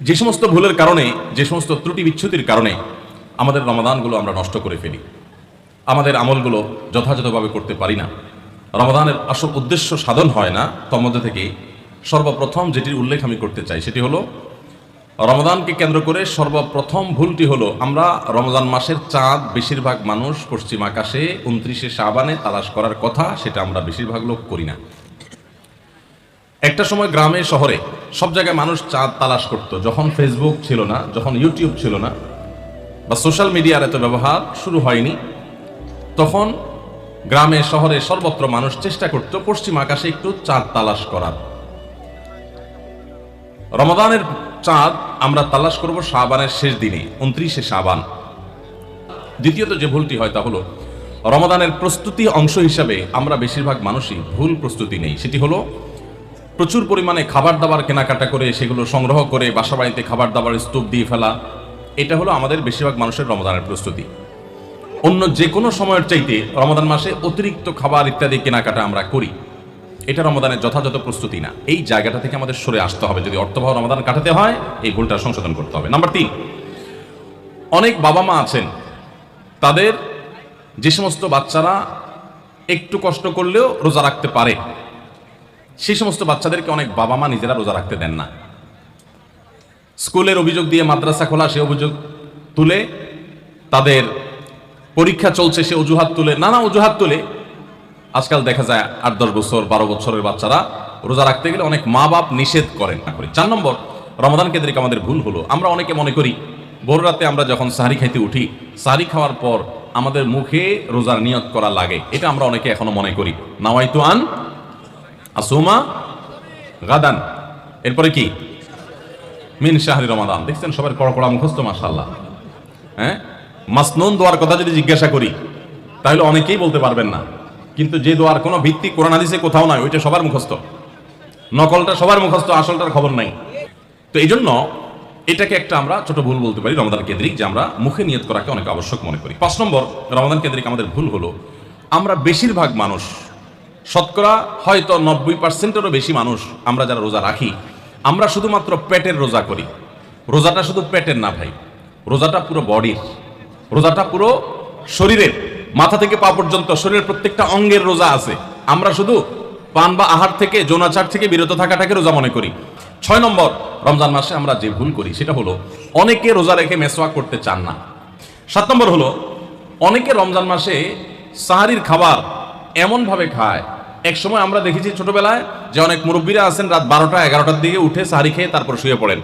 যে সমস্ত ভুলের কারণে, যে সমস্ত ত্রুটি বিচ্ছুতির কারণে আমাদের রমাদানগুলো আমরা নষ্ট করে ফেলি। আমাদের আমলগুলো যথাযথভাবে করতে পারি না। রমাদানের আসল উদ্দেশ্য সাধন হয় না, তার মধ্যে থেকে সর্বপ্রথম যেটির উল্লেখ আমি করতে চাই, সেটি হলো, রমাদানকে কেন্দ্র করে সর্বপ্রথম ভুলটি হলো, আমরা রমজান মাসের চাঁদ বেশিরভাগ মানুষ পশ্চিম আকাশে, উনত্রিশে সাবানে তালাশ করার কথা, সেটা আমরা বেশিরভাগ লোক করি না। একটা সময় গ্রামে, শহরে সব জায়গায় মানুষ চাঁদ তালাশ করত। যখন ফেসবুক ছিল না, যখন ইউটিউব ছিল না, বা সোশ্যাল মিডিয়ার এত ব্যবহার শুরু হয়নি, তখন গ্রামে, শহরে সর্বত্র মানুষ চেষ্টা করত পশ্চিম আকাশে একটু চাঁদ তালাশ করার। রমাদানের চাঁদ আমরা তালাশ করব শাবানের শেষ দিনে, উনত্রিশে শাবান। দ্বিতীয়ত যে ভুলটি হয় তা হলো রমাদানের প্রস্তুতি অংশ হিসাবে আমরা বেশিরভাগ মানুষই ভুল প্রস্তুতি নেই। সেটি হলো প্রচুর পরিমাণে খাবার দাবার কেনাকাটা করে সেগুলো সংগ্রহ করে বাসা বাড়িতে খাবার দাবার স্তূপ দিয়ে ফেলা, এটা হলো আমাদের বেশিরভাগ মানুষের রমাদানের প্রস্তুতি। অন্য যে কোনো সময়ের চাইতে রমাদান মাসে অতিরিক্ত খাবার ইত্যাদি কেনাকাটা আমরা করি। এটা রমাদানের যথাযথ প্রস্তুতি না। এই জায়গাটা থেকে আমাদের সরে আসতে হবে। যদি অর্থবহ রমাদান কাটাতে হয়, এই ভুলটা সংশোধন করতে হবে। নাম্বার তিন, অনেক বাবা মা আছেন। তাদের যে সমস্ত বাচ্চারা একটু কষ্ট করলেও রোজা রাখতে পারে। সেই সমস্ত বাচ্চাদেরকে অনেক বাবা মা নিজেরা রোজা রাখতে দেন না। স্কুলের অভিযোগ দিয়ে মাদ্রাসা খোলা, সে অভিযোগ তুলে তাদের পরীক্ষা চলছে, সে অজুহাত তুলে, নানা অজুহাত তুলে। আজকাল দেখা যায় আট, দশ বছর, বারো বছরের বাচ্চারা রোজা রাখতে গেলে অনেক মা বাপ নিষেধ করেন না করে। চার নম্বর রমাদান কেন্দ্রিক আমাদের ভুল হলো। আমরা অনেকে মনে করি, ভোর রাতে আমরা যখন সাহারি খাইতে উঠি, সাহারি খাওয়ার পর আমাদের মুখে রোজার নিয়ত করা লাগে। এটা আমরা অনেকে এখনও মনে করি। নাওয়াইতু আন আসুমা গাদান। এরপরে কি? মিন শাহরি রমাদান। দেখছেন সবার কড়া কড়া মুখস্থ মাসাল্লাহ হ্যাঁ? মাসনুন দোয়ার কথা যদি জিজ্ঞাসা করি, তাহলে অনেকেই বলতে পারবেন না। কিন্তু যে দোয়ার কোনো ভিত্তি কোরআন হাদিসে কোথাও নাই, ওইটা সবার মুখস্থ। নকলটা সবার মুখস্থ, আসলটার খবর নাই। তো এই জন্য এটাকে একটা আমরা ছোট ভুল বলতে পারি, রমাদান কেন্দ্রিক, যে আমরা মুখে নিয়ত করাকে অনেক আবশ্যক মনে করি। পাঁচ নম্বর, রমাদান কেন্দ্রিক আমাদের ভুল হলো, আমরা বেশিরভাগ মানুষ শতকরা হয়তো নব্বই পার্সেন্টেরও বেশি মানুষ আমরা যারা রোজা রাখি, আমরা শুধুমাত্র পেটের রোজা করি। রোজাটা শুধু পেটের না ভাই, রোজাটা পুরো বডির, রোজাটা পুরো শরীরের, মাথা থেকে পা পর্যন্ত, শরীরের প্রত্যেকটা অঙ্গের রোজা আছে। আমরা শুধু পান বা আহার থেকে, যৌনাচার থেকে বিরত থাকাটাকে রোজা মনে করি। ছয় নম্বর, রমজান মাসে আমরা যে ভুল করি, সেটা হলো অনেকে রোজা রেখে মেসোয়া করতে চান না। সাত নম্বর হলো, অনেকে রমজান মাসে সাহারির খাবার এমনভাবে খায় এক সময় আমরা দেখেছি ছোটবেলায় যে অনেক মুরব্বীরা আছেন, রাত বারোটা, এগারোটার দিকে উঠে সাহারি খেয়ে তারপর শুয়ে পড়েন।